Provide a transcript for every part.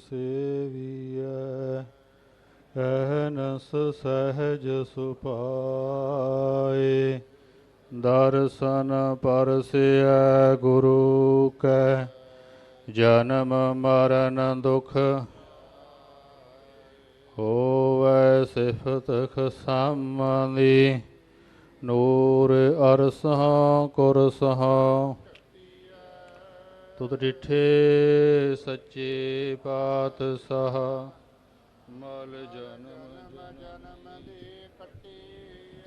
ਸੇਵੀਐ ਅਹਨਸ ਸਹਿਜ ਸੁਪਾਏ। ਦਰਸ਼ਨ ਪਰਸਿਐ ਗੁਰੂ ਕੈ, ਜਨਮ ਮਰਨ ਦੁਖ ਹੋਵੈ ਸਿਫਤ ਖਸਮਨੀ ਨੂਰ ਅਰਸਹਾਂ ਕੁਰਸਹਾਂ ਤੁਧ ਡਿਠੇ ਸੱਚੇ ਪਾਤਸ਼ਾਹ, ਮਲ ਜਨਮ ਜਨਮ ਦੀ ਕੱਟੀ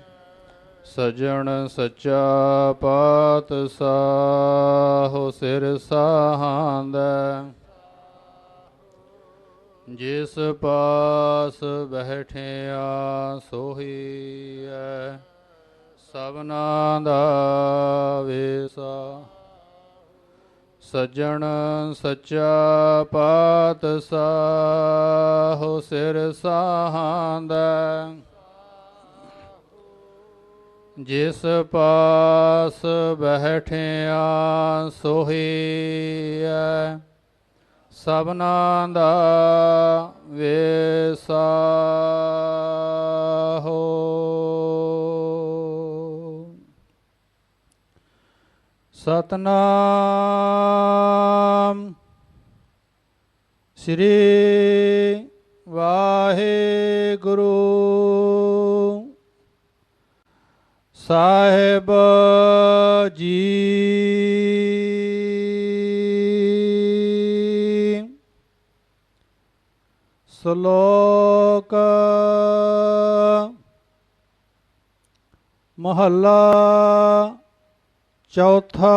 ਸਜਣ ਸੱਚਾ ਪਾਤਸ਼ਾਹ, ਸਿਰ ਸਾਹਾਂਦਾ। ਜਿਸ ਪਾਸ ਬੈਠਿਆ ਸੋਹੀ ਐ। ਸਭਨਾ ਦਾ ਵੇਸਾ। ਸਜਣ ਸੱਚਾ ਪਾਤਸ਼ਾਹ, ਸਿਰ ਸਾਹਾਂਦਾ। ਜਿਸ ਪਾਸ ਬੈਠਿਆ, ਸੋਹੀ ਐ। ਸਭਨਾ ਦਾ ਵੇਸਾ ਹੋ। ਸਤਨਾਮ ਸ੍ਰੀ ਵਾਹਿਗੁਰੂ ਸਾਹਿਬ ਜੀ ਸ਼ਲੋਕ ਮਹੱਲਾ ਚੌਥਾ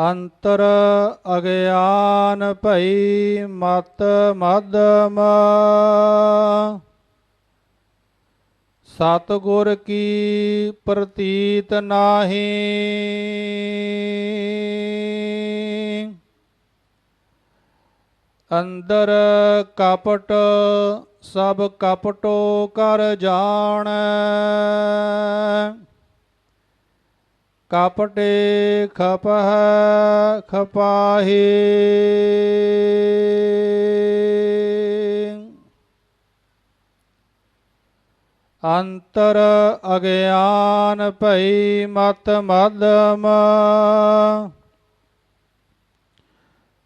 ਅੰਤਰ ਅਗਿਆਨ ਭਈ ਮਤ ਮਦਮ ਸਤਿਗੁਰ ਕੀ ਪ੍ਰਤੀਤ ਨਾਹੀ। ਅੰਦਰ ਕਪਟ ਸਭ ਕਪਟੋ ਕਰ ਜਾਣ। ਕਪਟੇ ਖਪਹ ਖਪਾਹੀ। ਅੰਤਰ ਅਗਿਆਨ ਭਈ ਮਤ ਮਦਮ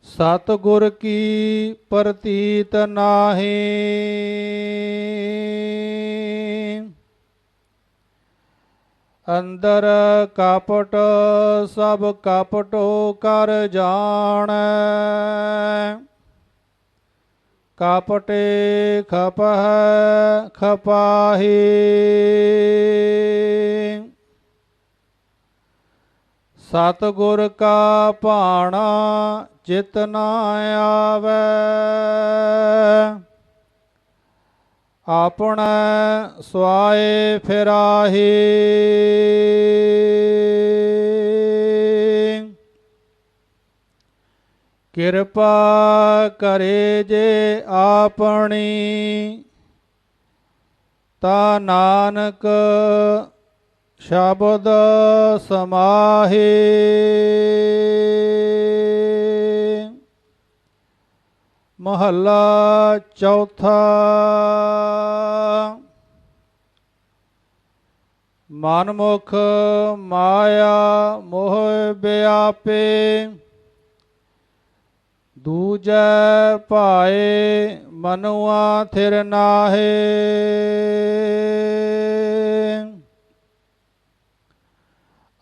ਸਤਿਗੁਰ ਕੀ ਪ੍ਰਤੀਤ ਨਾਹੀ। ਅੰਦਰ ਕਪਟ, ਸਭ ਕਪਟੋ ਕਰ ਜਾਣੈ। ਕਪਟੇ ਖਪਹ, ਖਪਾਹੀ। ਸਤਿਗੁਰ ਕਾ ਭਾਣਾ, ਚਿਤ ਨਾ ਆਵੈ। ਆਪਣਾ ਸੁਆਏ ਫਿਰਾਹੀ। ਕਿਰਪਾ ਕਰੇ ਜੇ ਆਪਣੀ ਤਾ ਨਾਨਕ ਸ਼ਬਦ ਸਮਾਹੇ। ਮਹੱਲਾ ਚੌਥਾ। ਮਨਮੁਖ ਮਾਇਆ ਮੋਹ ਵਿਆਪੇ, ਦੂਜੈ ਭਾਏ ਮਨੁਆ ਥਿਰ ਨਾਹੇ।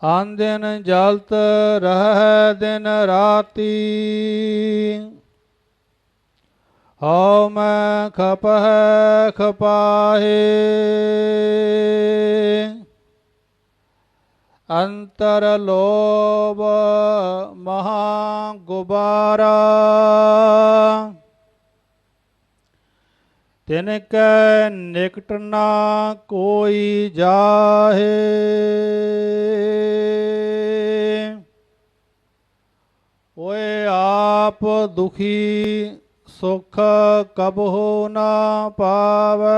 ਆਨ ਦਿਨ ਜਲਤ ਰਹਿ ਦਿਨ ਰਾਤੀ। ਹਉ ਮੈਂ ਖਪਹ ਖਪਾਹੇ ਅੰਤਰ ਲੋਭ ਮਹਾ ਗੁਬਾਰਾ ਤਿਨ ਕੈ ਨਿਕਟ ਨਾ ਕੋਈ ਜਾਹੇ ਓਏ ਆਪ ਦੁਖੀ ਸੁਖ ਕਬਹੁ ਨਾ ਪਾਵੈ।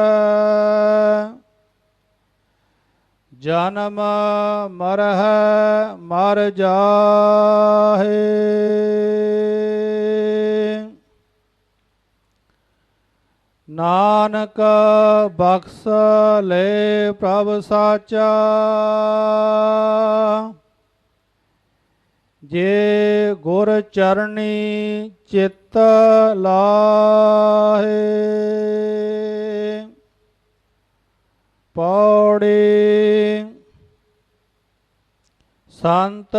ਜਨਮ ਮਰਹਿ ਮਰ ਜਾਹੇ। ਨਾਨਕ ਬਖਸ ਲੈ ਪ੍ਰਭ ਸਾਚਾ। ਜੇ ਗੁਰ ਚਰਣੀ ਚਿੱਤ ਲਾਹੇ ਪੌੜੀ ਸੰਤ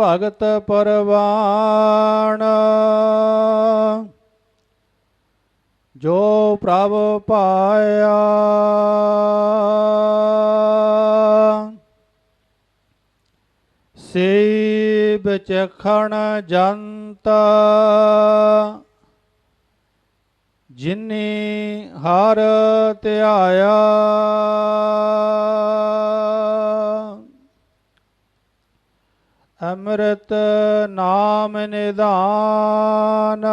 ਭਗਤ ਪਰਵਾਣ ਜੋ ਪ੍ਰਭ ਪਾਇਆ। ਬਚਖਣ ਜੰਤ ਜਿਨੇ ਹਰ ਧਿਆਇਆ। ਅੰਮ੍ਰਿਤ ਨਾਮ ਨਿਧਾਨ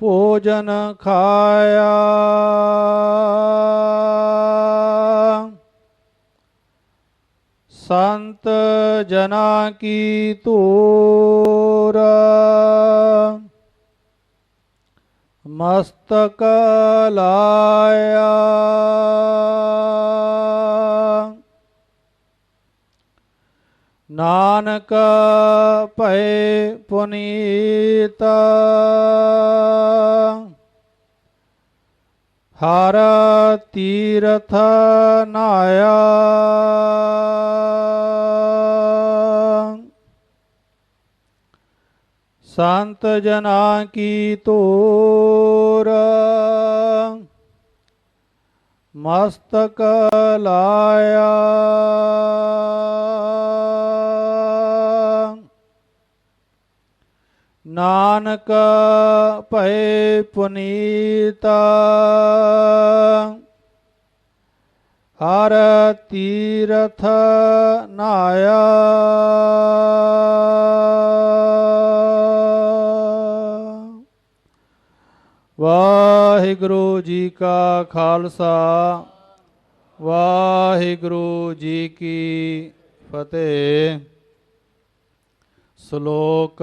ਭੋਜਨ ਖਾਇਆ। ਸੰਤ ਜਨਾ ਕੀ ਧੂਰ। ਮਸਤਕ ਲਾਇਆ। ਨਾਨਕ ਭਏ ਪੁਨੀਤਾ। ਹਰ ਤੀਰਥ ਨਾਇਆ। ਸੰਤ ਜਨਾ ਕੀ ਤੋਰ ਮਸਤਕ ਲਾਇਆ। ਨਾਨਕ ਭਏ ਪੁਨੀਤ ਹਰ ਤੀਰਥ ਨਾਇਆ ਵਾਹਿਗੁਰੂ ਜੀ ਕਾ ਖਾਲਸਾ ਵਾਹਿਗੁਰੂ ਜੀ ਕੀ ਫਤਿਹ ਸ਼ਲੋਕ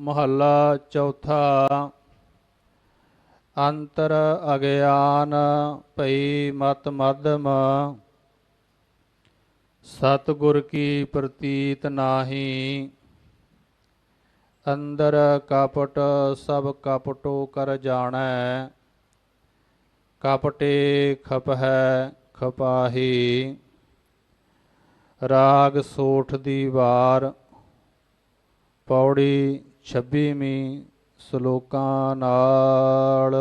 ਮਹੱਲਾ ਚੌਥਾ। ਅੰਤਰ ਅਗਿਆਨ ਭਈ ਮਤ ਮਧਮ। ਸਤਿਗੁਰ ਕੀ ਪ੍ਰਤੀਤ ਨਾਹੀ। ਅੰਦਰ ਕਪਟ ਸਭ ਕਪਟੋ ਕਰ ਜਾਣੈ। ਕਪਟੇ ਖਪ ਹੈ ਖਪਾਹੀ। ਰਾਗ ਸੋਠ ਦੀ ਵਾਰ। ਪੌੜੀ 26ਵੀਂ ਸ਼ਲੋਕਾਂ ਨਾਲ।